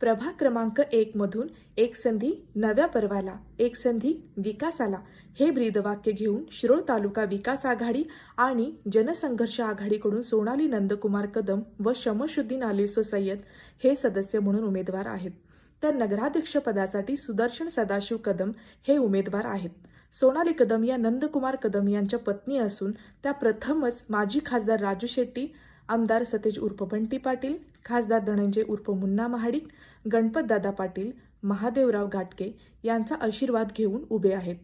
प्रभाग क्रमांक एक मधून एक संधी नव्या पर्वाला एक संधी विकासाला. हे ब्रीदवाक्य घेऊन शिरोळ तालुका विकास आघाडी आणि जनसंघर्ष आघाडीकडून सोनाली नंदकुमार कदम व शमशुद्दीन आलिसो सय्यद हे सदस्य म्हणून उमेदवार आहेत. तर नगराध्यक्ष पदासाठी सुदर्शन सदाशिव कदम हे उमेदवार आहेत. सोनाली कदम या नंदकुमार कदम यांच्या पत्नी असून त्या प्रथमच माजी खासदार राजू शेट्टी आमदार सतेज उर्फ बंटी पाटील खासदार धनंजय उर्फ मुन्ना महाडिक गणपतदादा पाटील महादेवराव घाटके यांचा आशीर्वाद घेऊन उभे आहेत.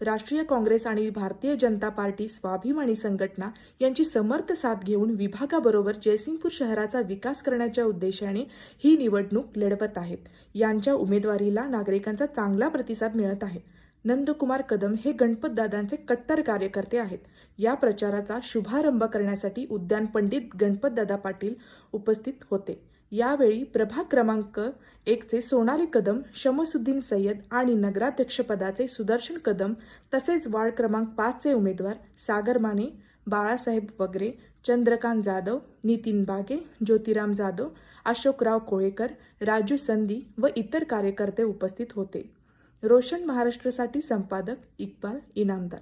राष्ट्रीय काँग्रेस आणि भारतीय जनता पार्टी स्वाभिमानी संघटना यांची समर्थ साथ घेऊन विभागाबरोबर जयसिंगपूर शहराचा विकास करण्याच्या उद्देशाने ही निवडणूक लढवत आहेत. यांच्या उमेदवारीला नागरिकांचा चांगला प्रतिसाद मिळत आहे. नंदकुमार कदम हे गणपतदादांचे कट्टर कार्यकर्ते आहेत. या प्रचाराचा शुभारंभ करण्यासाठी उद्यान पंडित गणपतदादा पाटील उपस्थित होते. यावेळी प्रभाग क्रमांक एकचे सोनाली कदम शमसुद्दीन सय्यद आणि नगराध्यक्षपदाचे सुदर्शन कदम तसेच वार्ड क्रमांक पाचचे उमेदवार सागर माने बाळासाहेब वगैरे चंद्रकांत जाधव नितीन बागे ज्योतिराम जाधव अशोकराव कोळेकर राजू संधी व इतर कार्यकर्ते उपस्थित होते. रोशन महाराष्ट्रासाठी संपादक इक्बाल इनामदार.